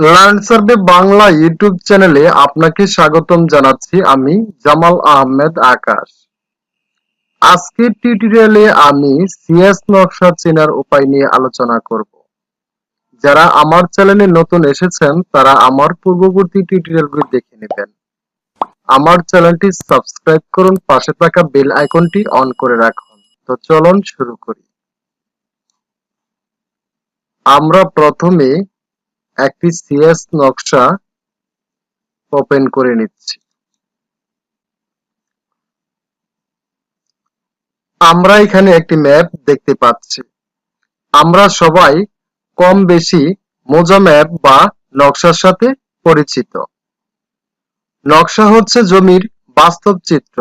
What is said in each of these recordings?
Learn Bangla YouTube চ্যানেলে আপনাকে স্বাগতম জানাচ্ছি আমি জামাল আহমেদ আকাশ। আজকের টিউটোরিয়ালে আমি সিএস নকশা চেনার উপায় নিয়ে আলোচনা করব। যারা আমার চ্যানেলে নতুন এসেছেন, তারা আমার পূর্ববর্তী টিউটোরিয়ালগুলি দেখে নেবেন। আমার চ্যানেলটি সাবস্ক্রাইব করুন, পাশে থাকা বেল আইকনটি অন করে রাখুন। তো চলুন শুরু করি। আমরা প্রথমে একটি সিএস নকশা ওপেন করে নিচ্ছি। আমরা এখানে একটি ম্যাপ দেখতে পাচ্ছি। আমরা সবাই কম বেশি মোজা ম্যাপ বা নকশার সাথে পরিচিত। নকশা হচ্ছে জমির বাস্তব চিত্র।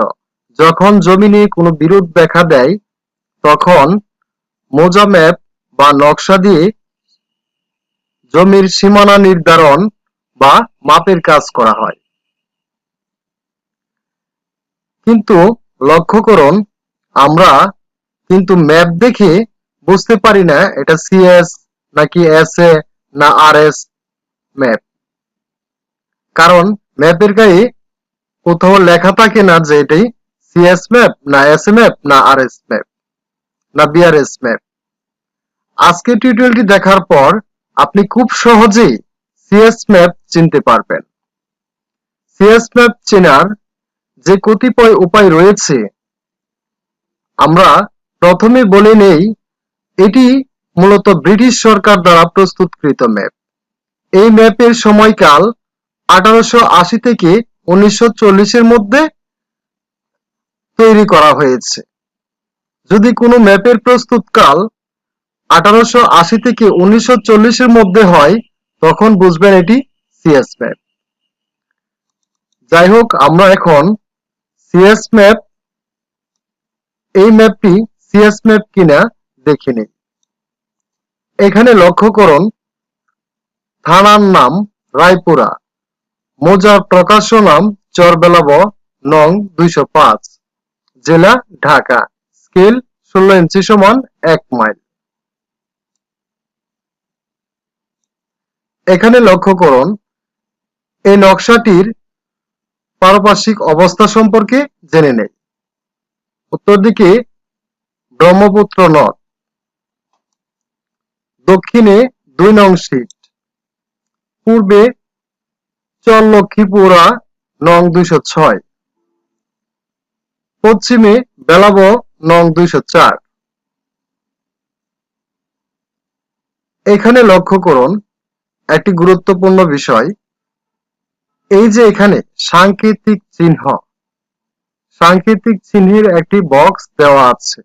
যখন জমি নিয়ে কোনো বিরোধ দেখা দেয়, তখন মোজা ম্যাপ বা নকশা দিয়ে জমির সীমানা নির্ধারণ বা মাপের কাজ করা হয়। কিন্তু লক্ষ্য করুন, আমরা কিন্তু ম্যাপ দেখে বুঝতে পারি না এটা সিএস নাকি এস এ না আর এস ম্যাপ। কারণ ম্যাপের গায়ে কোথাও লেখা থাকে না যে এটি সিএস ম্যাপ না এস এ ম্যাপ না আর এস ম্যাপ না বিআরএস ম্যাপ। আজকে টিউটোরিয়ালটি দেখার পর আপনি খুব সহজেই সিএস ম্যাপ চিনতে পারবেন। সিএস ম্যাপ চেনার যে কতিপয় উপায় রয়েছে, আমরা প্রথমে বলে নেই, এটি মূলত ব্রিটিশ সরকার দ্বারা প্রস্তুতকৃত ম্যাপ এই ম্যাপের সময়কাল আঠারোশো আশি থেকে উনিশশো চল্লিশের মধ্যে তৈরি করা হয়েছে। যদি কোনো ম্যাপের প্রস্তুতকাল আঠারোশো আশি থেকে উনিশশো চল্লিশের মধ্যে হয়, তখন বুঝবেন এটি সিএস ম্যাপ যাই হোক, আমরা এখন সিএস ম্যাপ এই ম্যাপটি সিএস ম্যাপ কিনা দেখে এখানে লক্ষ্য করুন, থানার নাম রায়পুরা, মোজার প্রকাশ্য নাম চরবেলাব, নং দুইশো পাঁচ, জেলা ঢাকা, স্কেল ষোলো ইঞ্চি সমান এক মাইল। এখানে লক্ষ্য করুন, এই নকশাটির পারপার্শ্বিক অবস্থা সম্পর্কে জেনে নেই। উত্তর দিকে, ব্রহ্মপুত্র নদ। দক্ষিণে দুই নং সিট। পূর্বে চর লক্ষ্মীপুরা নং দুইশো ছয়। পশ্চিমে বেলাব নং দুইশো চার। এখানে লক্ষ্য করুন একটি গুরুত্বপূর্ণ বিষয়, এই যে এখানে সাংকেতিক চিহ্ন, সাংকেতিক চিহ্নের একটি বক্স দেওয়া আছে।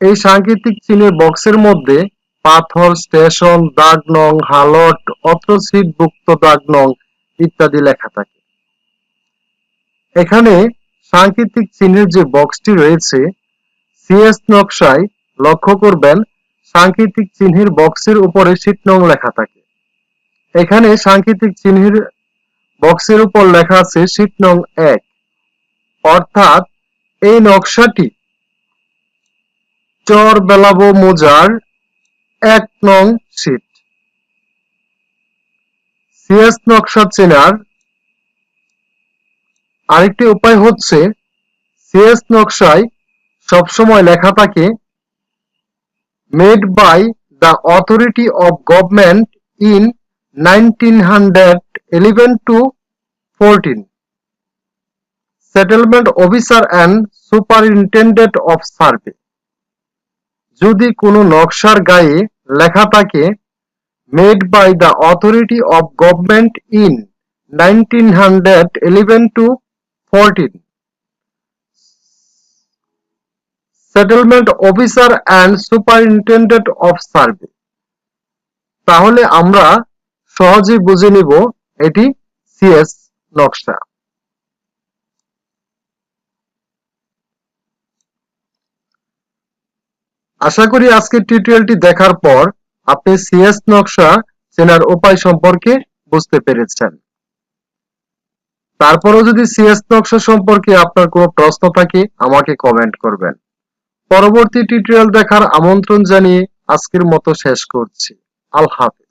এই সাংকেতিক চিহ্নের বক্সের মধ্যে পাথর, স্টেশন, দাগ নং, হালট অত্র সিটভুক্ত দাগ নং ইত্যাদি লেখা থাকে। এখানে সাংকেতিক চিহ্নের যে বক্সটি রয়েছে সিএস নকশায় লক্ষ্য করবেন সাংকেতিক চিহ্নের বক্সের উপরে সিট নং লেখা থাকে। এখানে সাংকেতিক চিহ্নের বক্সের উপর লেখা আছে সিট নং এক। অর্থাৎ এই নকশাটি চর বেলাবো মোজার এক নং সিট সিএস নকশা চেনার আরেকটি উপায় হচ্ছে সিএস নকশায় সবসময় লেখা থাকে made by the authority of government in 1911 to 14 settlement officer and superintendent of survey যদি কোনো নকশার গায়ে লেখা থাকে made by the authority of government in 1911 to 14 settlement officer and superintendent of survey তাহলে আমরা সহজেই বুঝে নিব এটি সিএস নকশা। আশা করি আজকের টিউটোরিয়ালটি দেখার পর আপনি সিএস নকশা চেনার উপায় সম্পর্কে বুঝতে পেরেছেন। তারপরও যদি সিএস নকশা সম্পর্কে আপনার কোনো প্রশ্ন থাকে, আমাকে কমেন্ট করবেন। পরবর্তী টিউটোরিয়াল দেখার আমন্ত্রণ জানিয়ে আজকের মতো শেষ করছি। আল্লাহ হাফিজ।